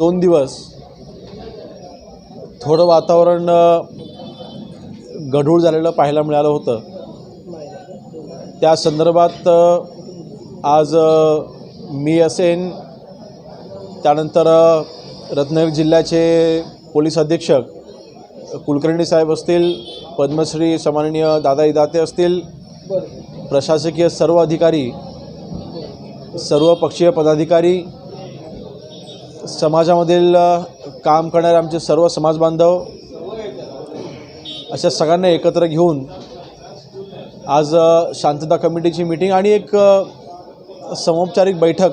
दोन दिवस थोडं वातावरण गढूळ झालेलं पाहायला मिळालं होतं. त्या संदर्भात आज मी असेन. त्यानंतर रत्नागिरी जिल्ह्याचे पोलीस अधीक्षक कुलकर्णी साहेब असतील पद्मश्री सन्माननीय दादा इदाते असतील प्रशासकीय सर्व अधिकारी सर्व पक्षीय पदाधिकारी समाजामधील काम करणारे आमचे सर्व समाज बांधव अशा सगळ्यांना एकत्र घेऊन आज शांतता कमिटीची मीटिंग आणि एक समौपचारिक बैठक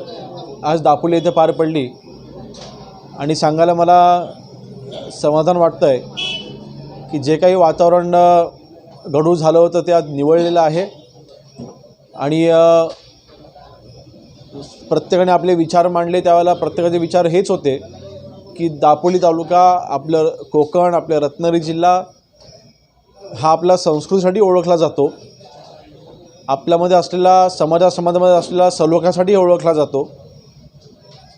आज दापोली येथे पार पडली. आणि सांगायला मला समाधान वाटतं आहे की जे काही वातावरण अ, गढूळ झालं होतं ते आज निवळलेलं आहे. आणि प्रत्येकाने आपले विचार मांडले त्यावेळेला प्रत्येकाचे विचार हेच होते की दापोली तालुका आपलं कोकण आपलं रत्नागिरी जिल्हा हा आपला संस्कृतीसाठी ओळखला जातो. आपल्यामध्ये असलेला समाजा समाजामध्ये असलेला सलोख्यासाठी ओळखला जातो.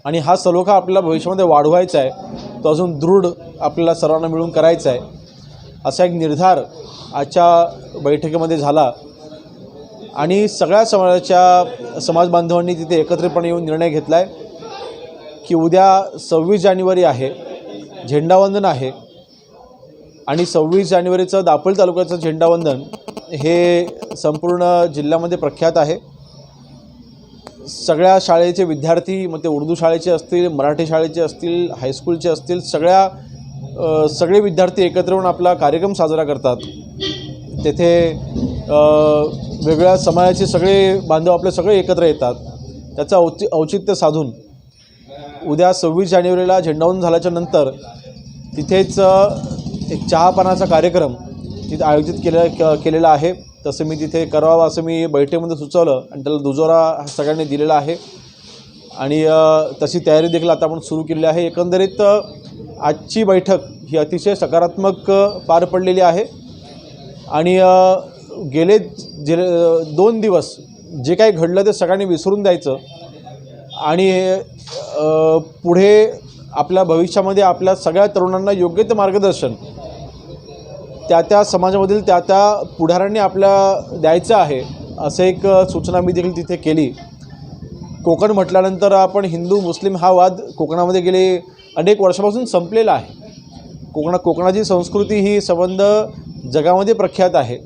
आणि हा सलोखा आपल्याला भविष्यामध्ये वाढवायचा आहे तो अजून दृढ आपल्याला सर्वांना मिळून करायचा आहे. असा एक निर्धार आजच्या बैठकीमध्ये झाला. आणि सगळ्या समाजाच्या समाज बांधवांनी तिथे एकत्रितपणे येऊन निर्णय घेतला आहे की उद्या सव्वीस जानेवारी आहे झेंडावंदन आहे आणि सव्वीस जानेवारीचं दापोली तालुक्याचं झेंडावंदन हे संपूर्ण जिल्ह्यामध्ये प्रख्यात आहे. सगळ्या शाळेचे विद्यार्थी मग ते उर्दू शाळेचे असतील मराठी शाळेचे असतील हायस्कूलचे असतील सगळ्या सगळे विद्यार्थी एकत्र येऊन आपला कार्यक्रम साजरा करतात. तेथे वेगळ्या समाजाचे सगळे बांधव आपले सगळे एकत्र येतात. त्याचं औचि औचित्य साधून उद्या सव्वीस जानेवारीला झेंडावून झाल्याच्यानंतर तिथेच एक चहापानाचा कार्यक्रम तिथे आयोजित केले क केलेला आहे. तसं मी तिथे करावं असं मी बैठकीमध्ये सुचवलं आणि त्याला दुजोरा हा सगळ्यांनी दिलेला आहे. आणि तशी तयारी देखील आता आपण सुरू केलेली आहे. एकंदरीत आजची बैठक ही अतिशय सकारात्मक पार पडलेली आहे. आणि गेले जे दोन दिवस जे काही घडलं ते सगळ्यांनी विसरून द्यायचं आणि पुढे आपल्या भविष्यामध्ये आपल्या सगळ्या तरुणांना योग्य ते मार्गदर्शन त्या त्या समाजामधील त्या त्या पुढाऱ्यांनी आपल्या द्यायचं आहे असं एक सूचना मी देखील तिथे केली. कोकण म्हटल्यानंतर आपण हिंदू मुस्लिम हा वाद कोकणामध्ये गेले अनेक वर्षापासून संपलेला आहे. कोकणा कोकणाची संस्कृती ही संबंध जगामध्ये प्रख्यात आहे.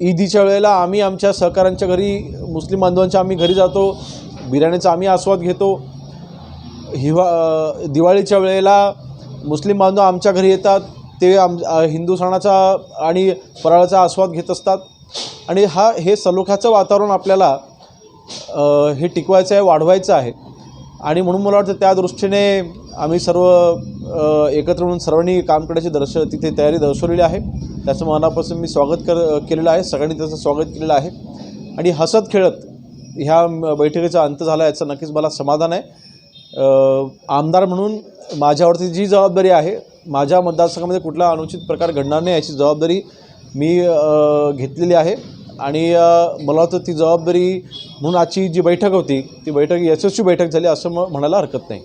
ईदीच्या वेळेला आम्ही आमच्या सहकाऱ्यांच्या घरी मुस्लिम बांधवांच्या आम्ही घरी जातो बिर्याणीचा आम्ही आस्वाद घेतो. हिवा दिवाळीच्या वेळेला मुस्लिम बांधव आमच्या घरी येतात ते आम हिंदू सणाचा आणि फराळाचा आस्वाद घेत असतात. आणि हा हे सलोख्याचं वातावरण आपल्याला हे टिकवायचं आहे वाढवायचं आहे. आणि म्हणून मला वाटतं त्या दृष्टीने आम्ही सर्व एकत्र म्हणून सर्वांनी काम करण्याची दर्श तिथे तयारी दर्शवलेली आहे. त्याचं मनापासून मी स्वागत कर केलेलं आहे. सगळ्यांनी त्याचं स्वागत केलेलं आहे. आणि हसत खेळत ह्या बैठकीचा अंत झाला याचं नक्कीच मला समाधान आहे. आमदार म्हणून माझ्यावरती जी जबाबदारी आहे माझ्या मतदारसंघामध्ये कुठला अनुचित प्रकार घडणार नाही याची जबाबदारी मी घेतलेली आहे. आणि मला वाटतं ती जबाबदारी म्हणून आजची जी बैठक होती ती बैठक यशस्वी बैठक झाली असं म्हणायला हरकत नाही.